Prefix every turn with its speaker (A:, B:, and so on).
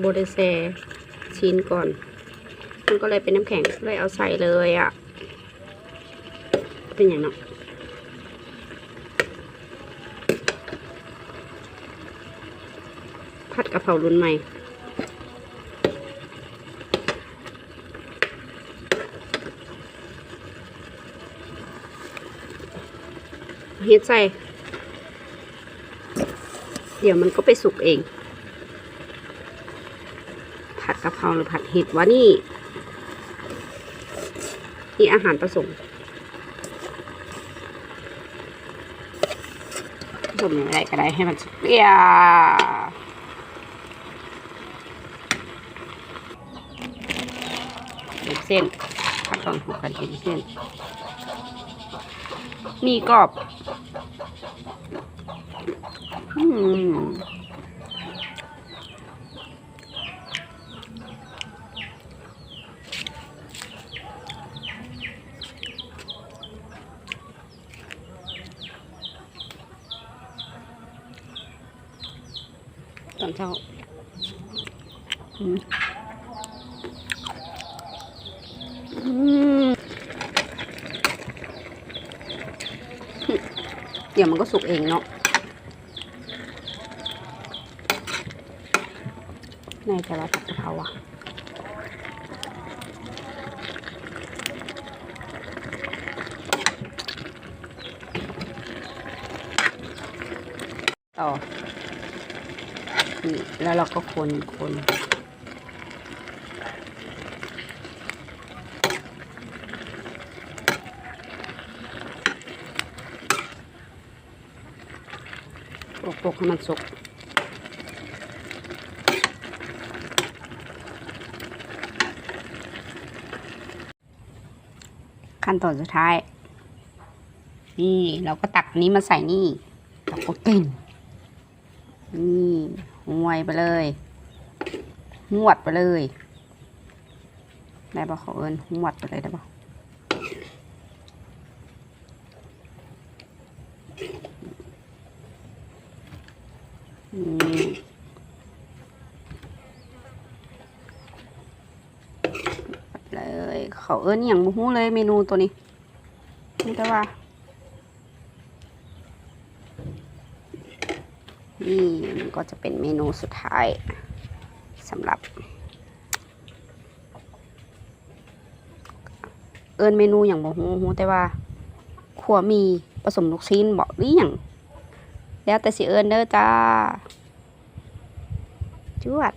A: โบไดแซชิ้นก่อน มันก็เลยเป็นน้ำแข็งเลยเอาใส่เลยอะ่ะ เป็นอย่างนั้นผัดกะเพรารุ่นใหม่เฮ็ดใส่ เดี๋ยวมันก็ไปสุกเอง ผัดกะเพราหรือผัดเห็ดวะนี่ นี่อาหารผสมผสมอย่างไรก็ได้ให้มันสุกเปรี้ยวเล็กเส้นขั้นตอนของการเห็นเส้นมีกรอบ อืม อนเช้าเดี๋ยวมันก็สุกเองเนาะในแต่ว่าผัดกะเพราอะต่อ นี่แล้วเราก็คนคนปกๆให้มันสุกขั้นตอนสุดท้าย นี่ เราก็ตักนี้มาใส่นี่เราก็กินนี่ หวยไปเลยหวดไปเลยได้ปะเขาเอิญหวดไปเลยได้ปะเลยเขาเอิญอย่างมูฮู้เลยเมนูตัวนี้นี่แต่ว่า นี่มันก็จะเป็นเมนูสุดท้ายสำหรับ เอิญเมนูอย่างบอกฮูฮูแต่ว่าขัวมีผสมลูกชิ้นบอกหรือยังแล้วแต่สิเอิญเด้อจ้าจวด